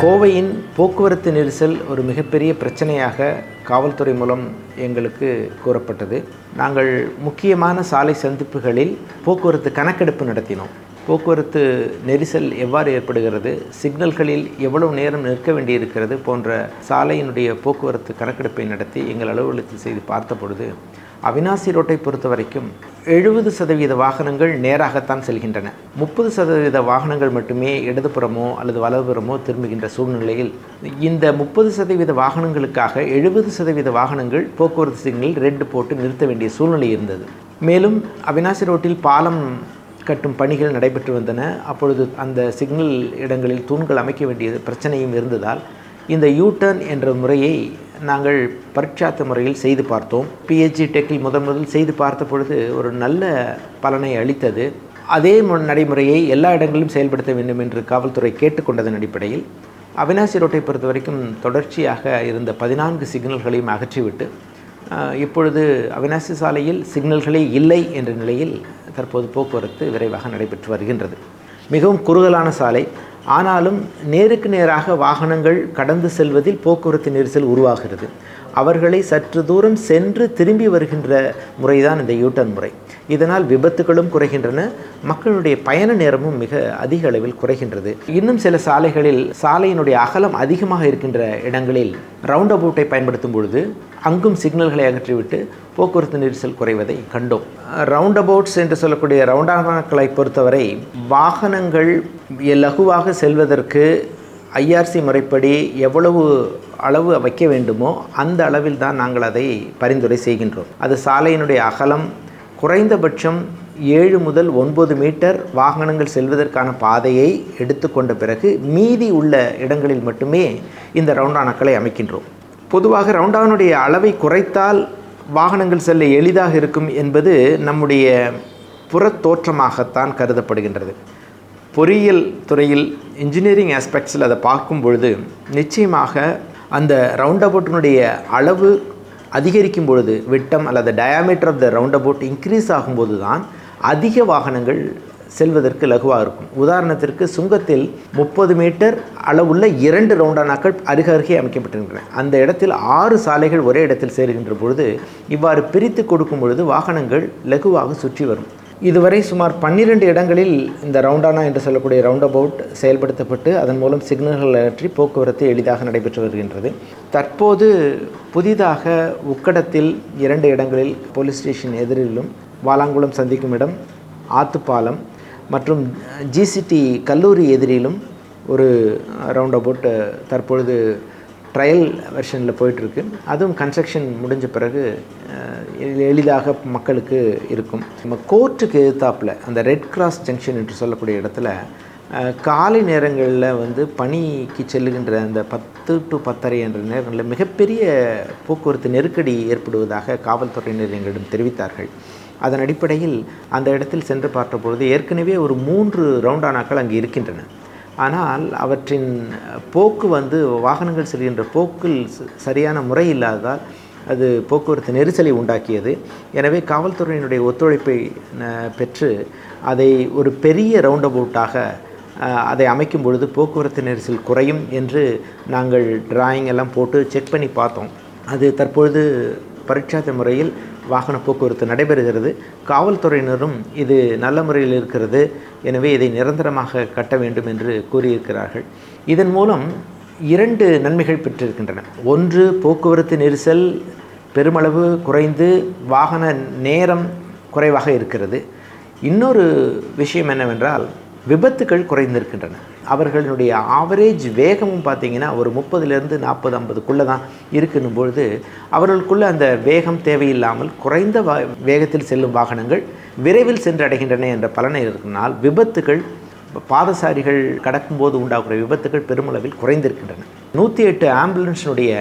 கோவையின் போக்குவரத்து நெரிசல் ஒரு மிகப்பெரிய பிரச்சனையாக காவல்துறை மூலம் எங்களுக்கு கூறப்பட்டது. நாங்கள் முக்கியமான சாலை சந்திப்புகளில் போக்குவரத்து கணக்கெடுப்பு நடத்தினோம். போக்குவரத்து நெரிசல் எவ்வாறு ஏற்படுகிறது சிக்னல்களில் எவ்வளவு நேரம் நிற்க வேண்டியிருக்கிறது போன்ற சாலையினுடைய போக்குவரத்து கணக்கெடுப்பை நடத்தி எங்கள் அலுவலகத்தில் செய்து பார்த்த பொழுது அவினாசி ரோட்டை பொறுத்த வரைக்கும் எழுபது சதவீத வாகனங்கள் நேராகத்தான் செல்கின்றன. முப்பது சதவீத வாகனங்கள் மட்டுமே இடதுபுறமோ அல்லது வலதுபுறமோ திரும்புகின்ற சூழ்நிலையில் இந்த முப்பது சதவீத வாகனங்களுக்காக எழுபது சதவீத வாகனங்கள் போக்குவரத்து சிக்னல் ரெட்டு போட்டு நிறுத்த வேண்டிய சூழ்நிலை இருந்தது. மேலும் அவினாசி ரோட்டில் பாலம் கட்டும் பணிகள் நடைபெற்று வந்தன. அப்பொழுது அந்த சிக்னல் இடங்களில் தூண்கள் அமைக்க வேண்டியது பிரச்சனையும் இருந்ததால் இந்த யூ டர்ன் என்ற முறையை நாங்கள் பரீட்சாத்த முறையில் செய்து பார்த்தோம். பிஹெச்டி டெக்கில் முதன் முதல் செய்து பார்த்த பொழுது ஒரு நல்ல பலனை அளித்தது. அதே நடைமுறையை எல்லா இடங்களிலும் செயல்படுத்த வேண்டும் என்று காவல்துறை கேட்டுக்கொண்டதன் அடிப்படையில் அவினாசி ரோட்டை பொறுத்த வரைக்கும் தொடர்ச்சியாக இருந்த பதினான்கு சிக்னல்களையும் அகற்றிவிட்டு இப்பொழுது அவினாசி சாலையில் சிக்னல்களே இல்லை என்ற நிலையில் தற்போது போக்குவரத்து விரைவாக நடைபெற்று வருகின்றது. மிகவும் குறுகலான சாலை. ஆனாலும் நேருக்கு நேராக வாகனங்கள் கடந்து செல்வதில் போக்குவரத்து நெரிசல் உருவாகிறது. அவர்களை சற்று தூரம் சென்று திரும்பி வருகின்ற முறைதான் இந்த யூட்டர்ன் முறை. இதனால் விபத்துகளும் குறைகின்றன மக்களுடைய பயண நேரமும் மிக அதிக அளவில் குறைகின்றது. இன்னும் சில சாலைகளில் சாலையினுடைய அகலம் அதிகமாக இருக்கின்ற இடங்களில் ரவுண்ட் அபவுட்டை பயன்படுத்தும் பொழுது அங்கும் சிக்னல்களை அகற்றிவிட்டு போக்குவரத்து நெரிசல் குறைவதை கண்டோம். ரவுண்ட் அபவுட்ஸ் என்று சொல்லக்கூடிய ரவுண்டானாக்களை பொறுத்தவரை வாகனங்கள் லகுவாக செல்வதற்கு ஐஆர்சி முறைப்படி எவ்வளவு அளவு வைக்க வேண்டுமோ அந்த அளவில் தான் நாங்கள் அதை பரிந்துரை செய்கின்றோம். அது சாலையினுடைய அகலம் குறைந்தபட்சம் ஏழு முதல் ஒன்பது மீட்டர் வாகனங்கள் செல்வதற்கான பாதையை எடுத்துக்கொண்ட பிறகு மீதி உள்ள இடங்களில் மட்டுமே இந்த ரவுண்டானாக்களை அமைக்கின்றோம். பொதுவாக ரவுண்டானுடைய அளவை குறைத்தால் வாகனங்கள் செல்ல எளிதாக இருக்கும் என்பது நம்முடைய புறத்தோற்றமாகத்தான் கருதப்படுகின்றது. பொறியியல் துறையில் இன்ஜினியரிங் ஆஸ்பெக்ட்ஸில் அதை பார்க்கும் பொழுது நிச்சயமாக அந்த ரவுண்ட் அபவுட்டினுடைய அளவு அதிகரிக்கும் பொழுது விட்டம் அல்லது diameter of the round about increase ஆகும்போது தான் அதிக வாகனங்கள் செல்வதற்கு லகுவாக இருக்கும். உதாரணத்திற்கு சுங்கத்தில் முப்பது மீட்டர் அளவுள்ள இரண்டு ரவுண்டானாக்கள் அருகருகே அமைக்கப்பட்டிருக்கின்றன. அந்த இடத்தில் ஆறு சாலைகள் ஒரே இடத்தில் சேருகின்ற பொழுது இவ்வாறு பிரித்து கொடுக்கும் பொழுது வாகனங்கள் லகுவாக சுற்றி வரும். இதுவரை சுமார் பன்னிரண்டு இடங்களில் இந்த ரவுண்டானா என்று சொல்லக்கூடிய ரவுண்ட் அபவுட் செயல்படுத்தப்பட்டு அதன் மூலம் சிக்னல்கள் அகற்றி போக்குவரத்து எளிதாக நடைபெற்று வருகின்றது. தற்போது புதிதாக உக்கடத்தில் இரண்டு இடங்களில் போலீஸ் ஸ்டேஷன் எதிரிலும் வாலாங்குளம் சந்திக்கும் இடம் ஆத்துப்பாலம் மற்றும் ஜிசிடி கல்லூரி எதிரிலும் ஒரு ரவுண்ட் அபவுட் தற்பொழுது ட்ரையல் வெர்ஷனில் போயிட்டுருக்கு. அதுவும் கன்ஸ்ட்ரக்ஷன் முடிஞ்ச பிறகு எளிதாக மக்களுக்கு இருக்கும். நம்ம கோர்ட்டுக்கு எதிர்த்தாப்பில் அந்த ரெட் கிராஸ் ஜங்ஷன் என்று சொல்லக்கூடிய இடத்துல காலை நேரங்களில் வந்து பணிக்கு செல்லுகின்ற அந்த பத்து டு பத்தரை என்ற நேரங்களில் மிகப்பெரிய போக்குவரத்து நெருக்கடி ஏற்படுவதாக காவல்துறையினர் எங்களிடம் தெரிவித்தார்கள். அதன் அடிப்படையில் அந்த இடத்தில் சென்று பார்த்தபொழுது ஏற்கனவே ஒரு மூன்று ரவுண்டானாக்கள் அங்கே இருக்கின்றன. ஆனால் அவற்றின் போக்கு வந்து வாகனங்கள் செல்கின்ற போக்கில் ச- சரியான முறை இல்லாததால் அது போக்குவரத்து நெரிசலை உண்டாக்கியது. எனவே காவல்துறையினுடைய ஒத்துழைப்பை ந- பெற்று அதை ஒரு பெரிய ரவுண்ட் அபவுட்டாக அதை அமைக்கும் பொழுது போக்குவரத்து நெரிசல் குறையும் என்று நாங்கள் டிராயிங் எல்லாம் போட்டு செக் பண்ணி பார்த்தோம். அது தற்பொழுது பரீட்சாத்த முறையில் வாகன போக்குவரத்து நடைபெறுகிறது. காவல்துறையினரும் இது நல்ல முறையில் இருக்கிறது. எனவே இதை நிரந்தரமாக கட்ட வேண்டும் என்று கூறியிருக்கிறார்கள். இதன் மூலம் இரண்டு நன்மைகள் பெற்றிருக்கின்றன. ஒன்று போக்குவரத்து நெரிசல் பெருமளவு குறைந்து வாகன நேரம் குறைவாக இருக்கிறது. இன்னொரு விஷயம் என்னவென்றால் விபத்துகள் குறைந்திருக்கின்றன. அவர்களுடைய ஆவரேஜ் வேகமும் பார்த்தீங்கன்னா ஒரு முப்பதுலேருந்து நாற்பது ஐம்பதுக்குள்ளே தான் இருக்குன்னும் பொழுது அவர்களுக்குள்ள அந்த வேகம் தேவையில்லாமல் குறைந்த வேகத்தில் செல்லும் வாகனங்கள் விரைவில் சென்றடைகின்றன என்ற பலனை இருக்கனால் விபத்துகள் பாதசாரிகள் கடக்கும்போது உண்டாகிற விபத்துகள் பெருமளவில் குறைந்திருக்கின்றன. நூற்றி எட்டு ஆம்புலன்ஸினுடைய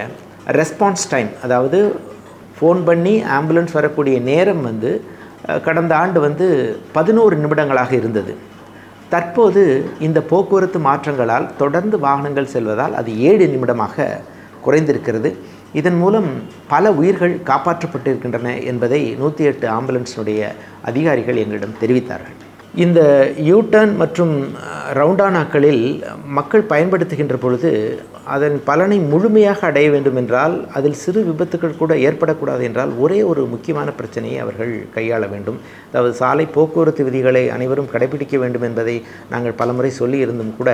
ரெஸ்பான்ஸ் டைம் அதாவது ஃபோன் பண்ணி ஆம்புலன்ஸ் வரக்கூடிய நேரம் வந்து கடந்த ஆண்டு வந்து பதினோரு நிமிடங்களாக இருந்தது. தற்போது இந்த போக்குவரத்து மாற்றங்களால் தொடர்ந்து வாகனங்கள் செல்வதால் அது ஏழு நிமிடமாக குறைந்திருக்கிறது. இதன் மூலம் பல உயிர்கள் காப்பாற்றப்பட்டிருக்கின்றன என்பதை நூற்றி எட்டு ஆம்புலன்ஸினுடைய அதிகாரிகள் எங்களிடம் தெரிவித்தார்கள். இந்த யூட்டர்ன் மற்றும் ரவுண்டானாக்களில் மக்கள் பயன்படுத்துகின்ற பொழுது அதன் பலனை முழுமையாக அடைய வேண்டும் என்றால் அதில் சிறு விபத்துக்கள் கூட ஏற்படக்கூடாது என்றால் ஒரே ஒரு முக்கியமான பிரச்சனையை அவர்கள் கையாள வேண்டும். அதாவது சாலை போக்குவரத்து விதிகளை அனைவரும் கடைபிடிக்க வேண்டும் என்பதை நாங்கள் பலமுறை சொல்லி இருந்தும் கூட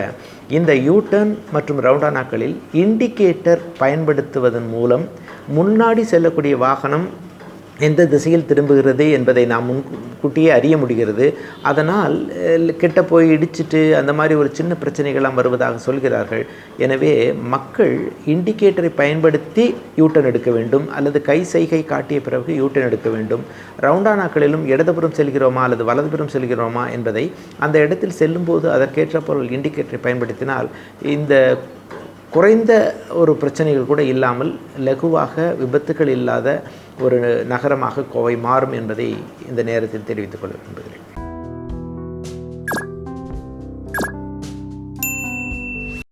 இந்த யூட்டர்ன் மற்றும் ரவுண்டானாக்களில் இண்டிகேட்டர் பயன்படுத்துவதன் மூலம் முன்னாடி செல்லக்கூடிய வாகனம் எந்த திசையில் திரும்புகிறது என்பதை நாம் முன்கூட்டியே அறிய முடிகிறது. அதனால் கிட்ட போய் இடிச்சிட்டு அந்த மாதிரி ஒரு சின்ன பிரச்சனைகள்லாம் வருவதாக சொல்கிறார்கள். எனவே மக்கள் இண்டிகேட்டரை பயன்படுத்தி யூட்டன் எடுக்க வேண்டும். அல்லது கை சைகை காட்டிய பிறகு யூட்டன் எடுக்க வேண்டும். ரவுண்டானாக்களிலும் இடதுபுறம் செல்கிறோமா அல்லது வலதுபுறம் செல்கிறோமா என்பதை அந்த இடத்தில் செல்லும்போது அதற்கேற்ற பொருள் இண்டிகேட்டரை பயன்படுத்தினால் இந்த குறைந்த ஒரு பிரச்சனைகள் கூட இல்லாமல் லகுவாக விபத்துக்கள் இல்லாத ஒரு நகரமாக கோவை மாறும் என்பதை இந்த நேரத்தில் தெரிவித்துக் கொள்ள விரும்புகிறேன்.